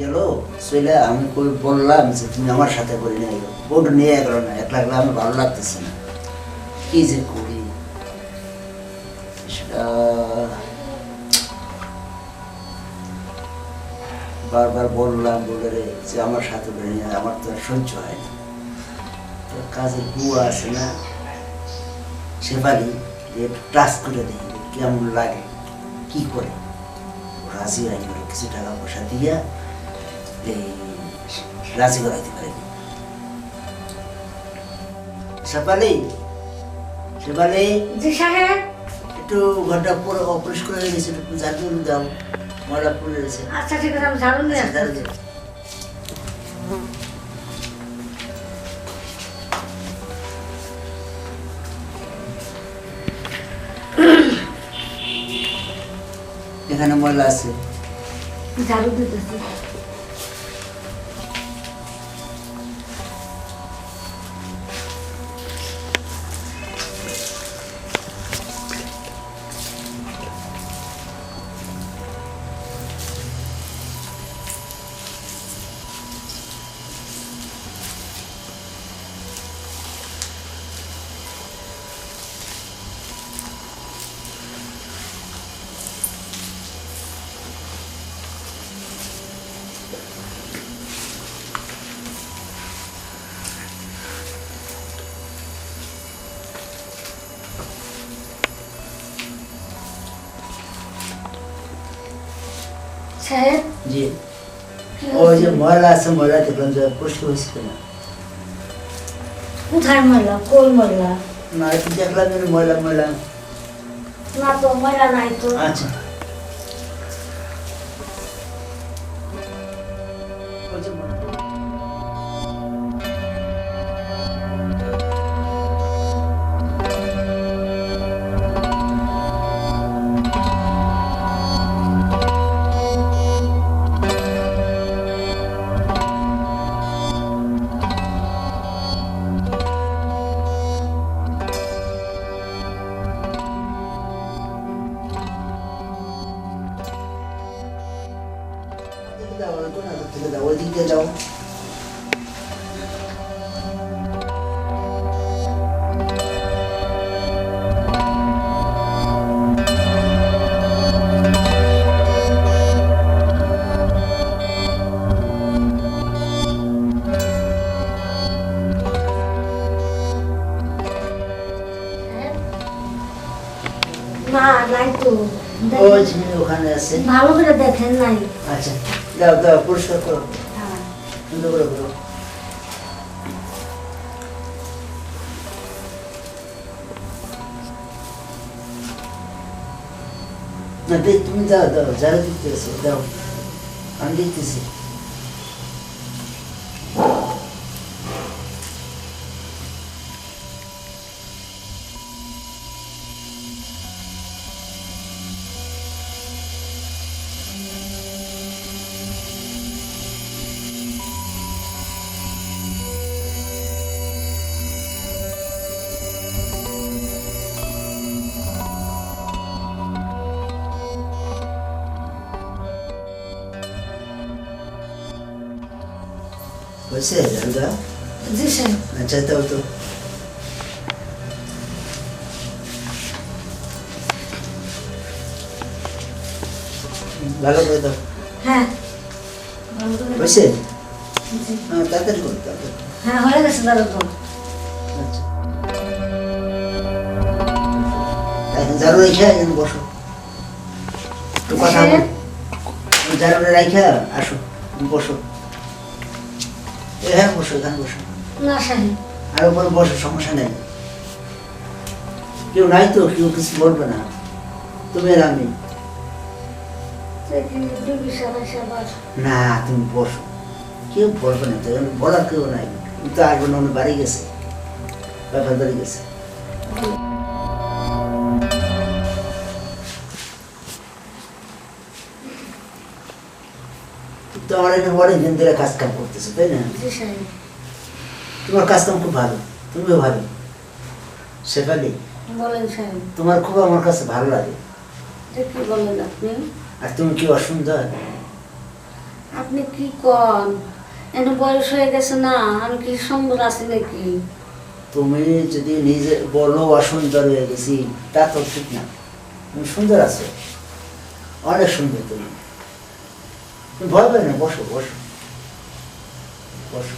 গেল, চলে আমি কই বললাম যে তুমি আমার সাথে করে নিয়ে এলো বোর্ড নিয়ে গেল না একলা একলা আমার ভালো লাগতেছে না। কি যে করি? বারবার বললাম, বলে যে আমার সাথে করে নিয়ে আমার তো আর সহ্য হয় না। তো কাজের বুয়া আছে না, শেফালি একটু টাচ করে দিই কেমন লাগে, কি করে। রাজি হয়ে গেল কিছু টাকা পয়সা দিয়া রাজি করাইতে পারি। শেফালি শেফালি। জি সাহেব। একটু ঘরটা পুরো অপরিষ্কার হয়ে গেছে একটু ঝাড়ু দাও ময়লা পড়ে গেছে। আচ্ছা ঠিক আছে আমি ঝাড়ু নিয়ে আচ্ছা, আসছি। এখানে ময়লা আছে। ঝাড়ু দিতেছি। সাহেব জি। কি ওই যে? ময়লা আছে ময়লা দেখলাম যে পরিষ্কার হয়েছে কিনা। কোথায় ময়লা? কোন ময়লা? না একটু দেখলাম যে ময়লা ময়লা। না তো ময়লা নাই তো। আচ্ছা। ওই যে ময়লা। ওই ঝিমি ওখানে আছে। ভালো করে দেখেন নাই। আচ্ছা দাও দাও পরিষ্কার করো। হ্যাঁ। সুন্দর করে করো। না দেখ তুমি দাও দাও যারা দিতে দাও। আমি দেখতেছি। হয়েছে জানগা জি সাহেব আচ্ছা দাও তো ভালো করে দাও হ্যাঁ হয়েছে হ্যাঁ তাড়াতাড়ি করো তাড়াতাড়ি হ্যাঁ হয়ে গেছে দাদা তো আচ্ছা জারু রেখে এখানে বসো একটু কথা জারু রেখে আসো বসো এখানে বসো এখানে বসো। না সাহেব আর উপরে বসো সমস্যা নেই। কেউ নাই তো কেউ কিছু বলবে না। তুমি আর আমি। না তুমি বসো। কেউ বলবে না তো এখন বলার কেউ নাই। তো আসবে না উনি বাড়ি গেছে। ব্যাপার বাড়ি গেছে তো অনেক ধরে কাজ কাম করতেছে তাই না? তোমার কাজ কাম খুব ভালো তুমিও ভালো। শেফালি তোমার খুব আমার কাছে ভালো লাগে। আর তুমি কি অসুন্দর? আপনি কি কন? এনে বয়স হয়ে গেছে না আমি কি সুন্দর আছি নাকি? তুমি যদি নিজে বলো অসুন্দর হয়ে গেছি তা তো ঠিক না। তুমি সুন্দর আছো। অনেক সুন্দর তুমি। তুমি ভয় পাই না? বসো বসো। বসো।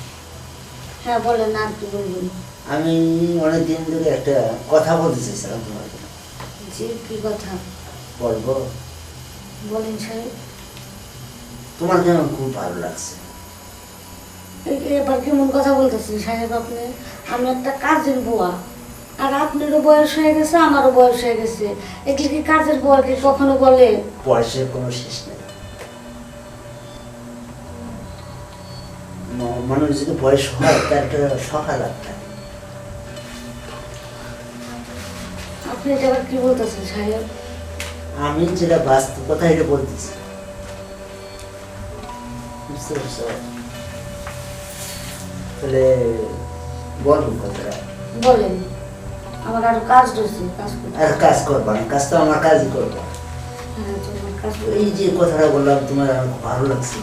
হ্যাঁ বলেন আর কি বলবেন? আমি অনেক দিন ধরে একটা কথা বলতে চাইছিলাম তোমার। জি কি কথা? বলব। বলেন সাহেব। খুব ভালো লাগছে? এবার কেমন কথা বলতেছেন সাহেব আপনি? আমি একটা কাজের বুয়া। আর আপনারও বয়স হয়ে গেছে আমারও বয়স হয়ে গেছে। এগুলি কি কাজের বুয়া কি কখনো বলে? বয়সের কোনো শেষ নেই। মানুষ যদি বয়স হয় তার একটা একটা আপনি এটা আবার কি বলতেছেন সাহেব? আমি যেটা বাস্তব কথা এটা বলতেছি। বুঝতে পারছ? তাহলে বলুন কথাটা। বলেন। আমার আরও কাজ রয়েছে কাজ করতে। আর কাজ করবা না কাজ তো আমার কাজই করব। হ্যাঁ এই যে কথাটা বললাম তোমার আমার ভালো লাগছে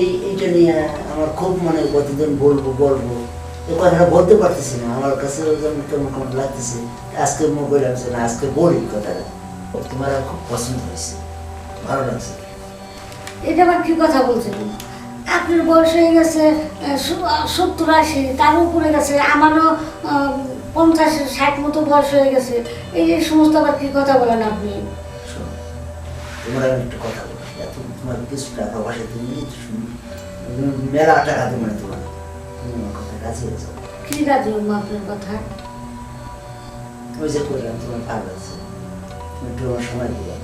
এই এইটা নিয়ে আমার খুব মানে প্রতিদিন বলব বলব। এই কথাটা বলতে পারতেছি না আমার কাছে কেমন কেমন লাগতেছে। আজকে মোবাইল লাগছে না আজকে বলি কথাটা। তোমার খুব পছন্দ হয়েছে ভালো লাগছে। এটা আবার কি কথা বলছেন? আপনার বয়স হয়ে গেছে সত্তর আশি তার উপরে গেছে আমারও পঞ্চাশ ষাট মতো বয়স হয়ে গেছে। এই যে সমস্ত আবার কি কথা বলেন আপনি? তোমার একটু কথা তোমার কিছু টাকা তুমি মেলা টাকা দেবো না তোমার। তুমি আমার কথা হয়ে কি রাজি আপনার কথা ওই যে করলাম তোমার ভালো লাগছে তুমি একটু আমার সময় দিবে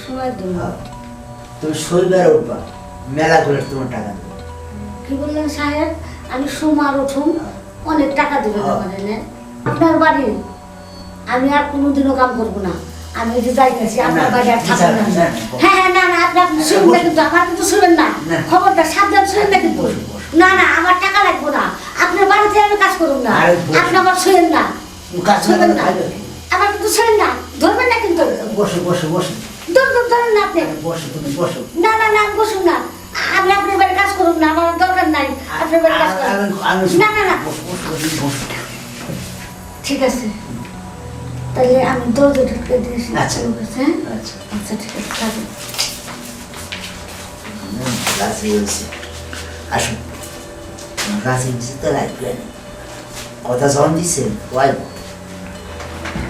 সময় হ্যাঁ। তুমি শৈবার উঠবা মেলা করে তোমার টাকা দেবো। কি বললেন সাহেব? আমি সোমার উঠুন অনেক টাকা হ্যাঁ। আমার এনে আপনার বাড়ি? আমি আর কোনোদিনও কাম করব না। আমি যে যাইতেছি আপনার বাড়ি আর থাকব না। হ্যাঁ বসুন। কিন্তু আমার কিন্তু শুনবেন না। খবরটা সাবধান শুনবেন না কিন্তু। না না আমার টাকা লাগবে না। আপনার বাড়িতে আমি কাজ করুন না। আপনি আমার শুনেন না। শুনবেন না। আমার কিন্তু শুনেন না। ধরবেন না কিন্তু। বসো বসো বসো ধরবেন ধরেন না আপনি। বসো তুমি বসো না না না আমি বসুন না। আমি আপনার বাড়ি কাজ করুন না। আমার দরকার নাই। আপনার বাড়ি কাজ করুন। না না। ঠিক আছে। তাহলে আমি দরজা ঢুকে দিয়েছি। আচ্ছা। হ্যাঁ? আচ্ছা। আচ্ছা ঠিক আছে। রাজি হয়েছে আসুন রাজি হয়েছে তো লাগবে কথা যখন দিচ্ছেন ওয়াইব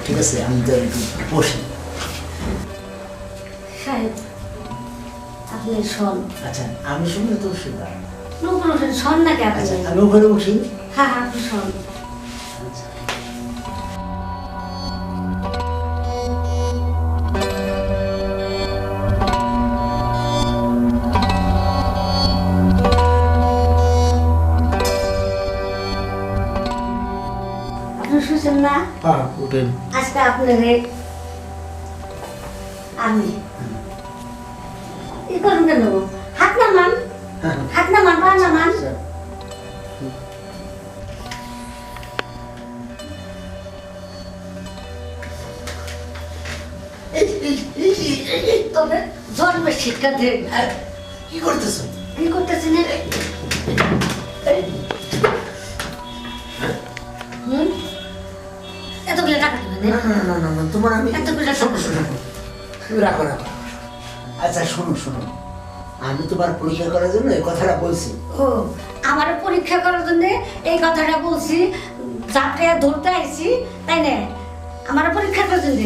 ঠিক আছে আমি তো একটু বসি আপনি? শোন আচ্ছা আমি শুনলে তো শুনলাম আপনি ওখানে বসি? হ্যাঁ হ্যাঁ আপনি শোন। হ্যাঁ উঠেন আজকে আপনার আমি ই করুন কেন হাত নামান হ্যাঁ হাত নামান পা নামান আচ্ছা তবে জন্মে শিক্ষা দেন কি করতেছো কি করতেছেন না না না না না তোমার আমি এতগুলো টাকা শোনো শোনো তুমি রাখো রাখো। আচ্ছা শোনো শোনো। আমি তোমার পরীক্ষা করার জন্য এই কথাটা বলছি। ও আমার পরীক্ষা করার জন্য এই কথাটা বলছি ধরতে আইছি তাই না? আমার পরীক্ষা করার জন্য।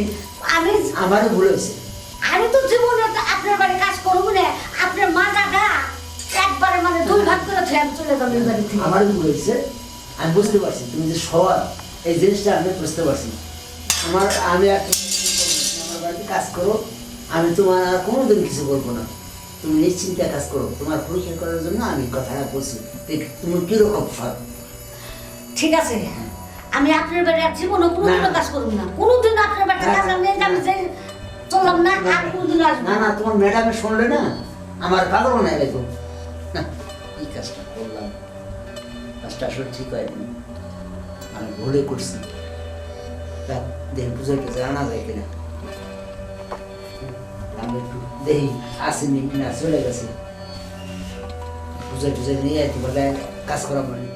আমি আমারও ভুল হয়েছে। আমি তো জীবনে আপনার বাড়ি কাজ করব না আপনার মা দাদা একবারে মানে দুই ভাগ করে চলে যাব এই বাড়ি থেকে আমারও ভুল হয়েছে। আমি বুঝতে পারছি তুমি যে সবার এই জিনিসটা আমি বুঝতে পারছি আমার আমি আমার বাড়িতে কাজ করো। আমি তোমার আর কোনোদিন কিছু বলব না। তুমি নিশ্চিন্তে কাজ করো। তোমার পরীক্ষা করার জন্য আমি কথাটা বলছি। দেখ, তুমি কীরকম সব ঠিক আছে। আমি আপনার বাড়ি আর জীবনে কোনোদিনও না। কাজ করব না। কোনোদিন আপনার বাড়িতে কাজ আমি আমি না। যে চললাম না আর কোনোদিন আসব না। না না তোমার ম্যাডামে শুনলে না আমার পাগল নাই দেখো। এই কাজটা করলাম। কাজটা আসলে ঠিক হয়নি। আমি ভুলে করছি। দেখ দেখে বুঝাইতে আনা যায় কিনা? আমি একটু দেখি আসেনি না চলে গেছে। বুঝে টুঝে নিয়ে এতে বলে কাজ করা মানে